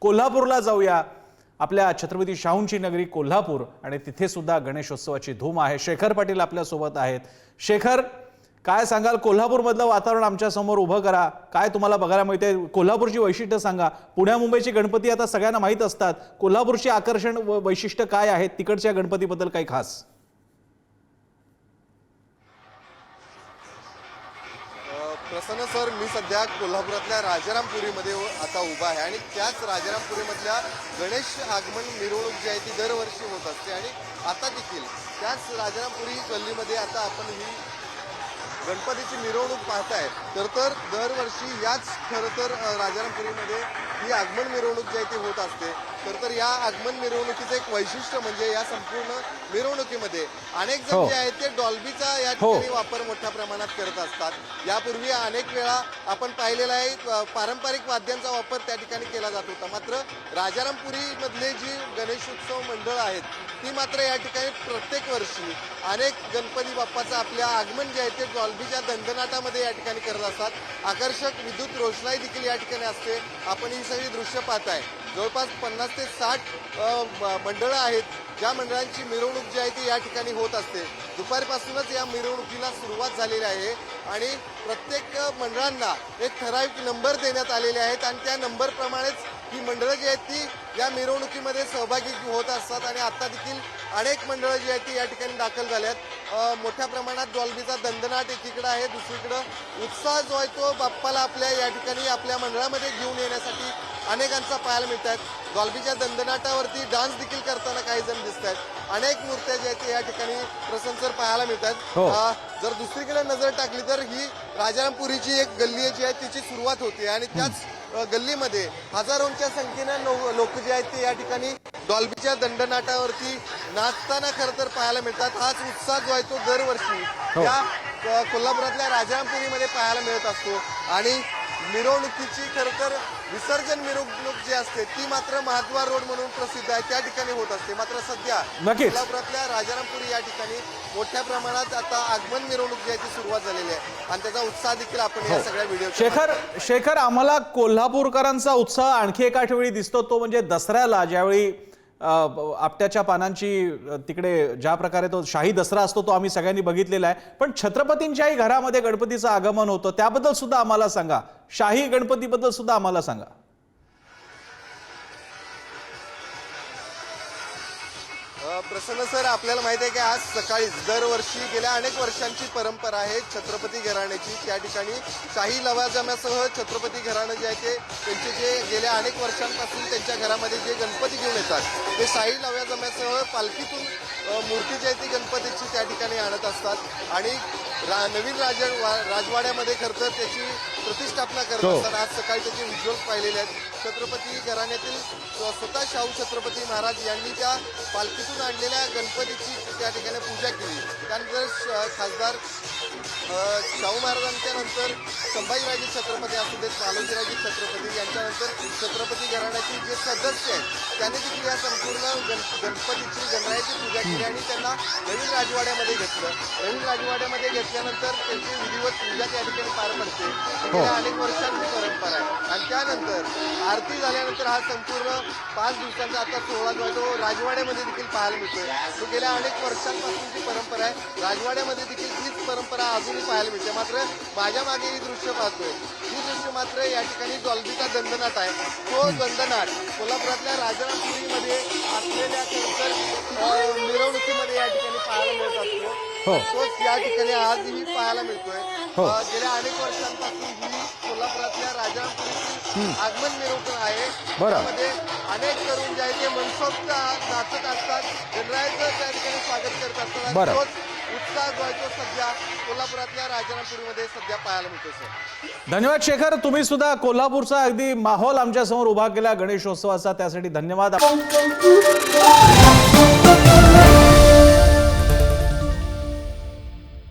कोल्हापूरला जाऊया. आपल्या छत्रपती शाहूंची नगरी कोल्हापूर आणि तिथे सुद्धा गणेशोत्सवाची धूम आहे. शेखर पाटील आपल्यासोबत आहेत. शेखर काय सांगाल? कोल्हापूरमधलं वातावरण आमच्यासमोर उभं करा. काय तुम्हाला बघायला मिळते कोल्हापूरची वैशिष्ट्य सांगा. पुण्या मुंबईची गणपती आता सगळ्यांना माहीत असतात. कोल्हापूरची आकर्षण व वैशिष्ट्य काय आहेत? तिकडच्या गणपतीबद्दल काही खास. प्रसन्न सर मी सध्या कोल्हापुरातल्या राजारामपुरीमध्ये आता उभा आहे आणि त्याच राजारामपुरीमधल्या गणेश आगमन मिरवणूक जी आहे ती दरवर्षी होत असते आणि आता देखील त्याच राजारामपुरी गल्लीमध्ये आता आपण ही गणपतीची मिरवणूक पाहताय तर तर दरवर्षी याच खरं तर राजारामपुरीमध्ये ही आगमन मिरवणूक जी आहे ती होत असते तर तर या आगमन मिरवणुकीचं एक वैशिष्ट्य म्हणजे या संपूर्ण मिरवणुकीमध्ये अनेक जण हो. जे आहेत ते डॉल्बीचा या हो. ठिकाणी वापर मोठ्या प्रमाणात करत असतात. यापूर्वी अनेक वेळा आपण पाहिलेला आहे पारंपरिक वाद्यांचा वापर त्या ठिकाणी केला जात होता. मात्र राजारामपुरी मधले जी गणेशोत्सव मंडळ आहेत ती मात्र या ठिकाणी प्रत्येक वर्षी अनेक गणपती बाप्पाचं आपल्या आगमन जे आहे ते डॉल्बीच्या दंदनाटामध्ये या ठिकाणी करत असतात. आकर्षक विद्युत रोषणाई देखील या ठिकाणी असते. आपण ही सगळी दृश्य पाहताय. जवळपास पन्नास ते साठ मंडळं आहेत. ज्या मंडळांची मिरवणूक जी आहे ती या ठिकाणी होत असते. दुपारपासूनच या मिरवणुकीला सुरुवात झालेली आहे आणि प्रत्येक मंडळांना एक ठराविक नंबर देण्यात आलेले आहेत आणि त्या नंबरप्रमाणेच ही मंडळं जी आहेत ती या मिरवणुकीमध्ये सहभागी होत असतात आणि आता देखील अनेक मंडळं जी आहेत ती या ठिकाणी दाखल झाल्यात. मोठ्या प्रमाणात डॉल्बीचा दंदनाट एकीकडे आहे दुसरीकडं उत्साह जो आहे तो बाप्पाला आपल्या या ठिकाणी आपल्या मंडळामध्ये घेऊन येण्यासाठी अनेकांचा पाहायला मिळत आहेत डॉल्बीच्या दंदनाटावरती डान्स देखील करताना काही जण दिसत आहेत अनेक मूर्त्या ज्या आहेत या ठिकाणी प्रसंसर पाहायला मिळतात. हो. जर दुसरीकडे नजर टाकली तर ही राजारामपुरीची एक गल्ली जी आहे तिची सुरुवात होते. आणि त्याच गल्लीमध्ये हजारोंच्या संख्येनं लोक जे आहेत ते या ठिकाणी डॉल्बीच्या दंडनाटावरती नाचताना खरं तर पाहायला मिळतात. हाच उत्साह जो आहे तो दरवर्षी हो. या कोल्हापुरातल्या राजारामपुरीमध्ये पाहायला मिळत असतो. आणि मिरवणुकीची खरं तर विसर्जन मिरवणूक जी असते ती मात्र महाद्वार रोड म्हणून प्रसिद्ध आहे त्या ठिकाणी होत असते मात्र सध्या. कोल्हापुरातल्या राजारामपुरी या ठिकाणी मोठ्या प्रमाणात आता आगमन मिरवणूक ती सुरुवात झालेली आहे आणि त्याचा उत्साह देखील आपण या सगळ्या व्हिडिओ हो. शेखर शेखर आम्हाला कोल्हापूरकरांचा उत्साह आणखी एका वेळी दिसतो तो म्हणजे दसऱ्याला ज्यावेळी आपट्याच्या पानांची तिकडे ज्या प्रकारे तो शाही दसरा असतो तो आम्ही सगळ्यांनी बघितलेला आहे. पण छत्रपतींच्याही घरामध्ये गणपतीचं आगमन होतं त्याबद्दल सुद्धा आम्हाला सांगा. शाही गणपतीबद्दल सुद्धा आम्हाला सांगा. प्रसन्न सर आपल्याला माहिती आहे की आज सकाळी दरवर्षी गेल्या अनेक वर्षांची परंपरा आहे छत्रपती घराण्याची. त्या ठिकाणी शाही लवाजम्यासह छत्रपती घराणं जे आहे ते त्यांचे जे गेल्या अनेक वर्षांपासून त्यांच्या घरामध्ये जे गणपती घेऊन येतात ते शाही लवाजम्यासह पालखीतून मूर्ती जी आहे ती गणपतीची त्या ठिकाणी आणत असतात. आणि रा नवीन राज राजवाड्यामध्ये खरं तर त्याची प्रतिष्ठापना करत हो. असतात. आज सकाळी त्याचे व्हिज्युअल्स पाहिलेले आहेत. छत्रपती घराण्यातील स्व- स्वतः शाहू छत्रपती महाराज यांनी त्या पालखीतून आणलेल्या गणपतीची त्या ठिकाणी पूजा केली. त्यानंतर खासदार शाहू महाराजांच्या नंतर संभाजीराजे छत्रपती असू देत मालोजीराजे छत्रपती यांच्यानंतर छत्रपती घराण्याचे जे सदस्य आहेत त्यांनी देखील या संपूर्ण गण गणपतीची गणरायाची पूजा केली आणि त्यांना नवीन राजवाड्यामध्ये घेतलं. नवीन राजवाड्यामध्ये घेतल्यानंतर त्यांची विधिवत पूजा त्या ठिकाणी पार पडते. ही. गेल्या अनेक वर्षांची परंपरा आहे. आणि त्यानंतर आरती झाल्यानंतर हा संपूर्ण पाच दिवसांचा आता सोहळा जो आहे तो राजवाड्यामध्ये देखील पाहायला मिळतोय. तो गेल्या अनेक वर्षांपासूनची परंपरा आहे. राजवाड्यामध्ये देखील हीच परंपरा अजूनही पाहायला मिळते. मात्र माझ्या मागे ही दृश्य पाहतोय. ही दृश्य मात्र या ठिकाणी डॉल्बीचा दंडनाट आहे. तो दंडनाट कोल्हापुरातल्या राजारामपुरीमध्ये असलेल्या या ठिकाणी पाहायला मिळत हो. असतो तोच या ठिकाणी आजही पाहायला मिळतोय. हो. अ, गेल्या अनेक वर्षांपासून ही कोल्हापुरातल्या आगमन मिरवणूक आहे. बरं. त्यामध्ये अनेक तरुण जे आहे ते मनसोक्त नाचत असतात गणरायाचं त्या ठिकाणी स्वागत करत असतात. आणि बरं. तोच उत्साह जो आहे तो सध्या कोल्हापुरातल्या राजारामपुरीमध्ये सध्या पाहायला मिळतो सर. धन्यवाद शेखर. तुम्ही सुद्धा कोल्हापूरचा अगदी माहोल आमच्यासमोर उभा केला गणेशोत्सवाचा. त्यासाठी धन्यवाद.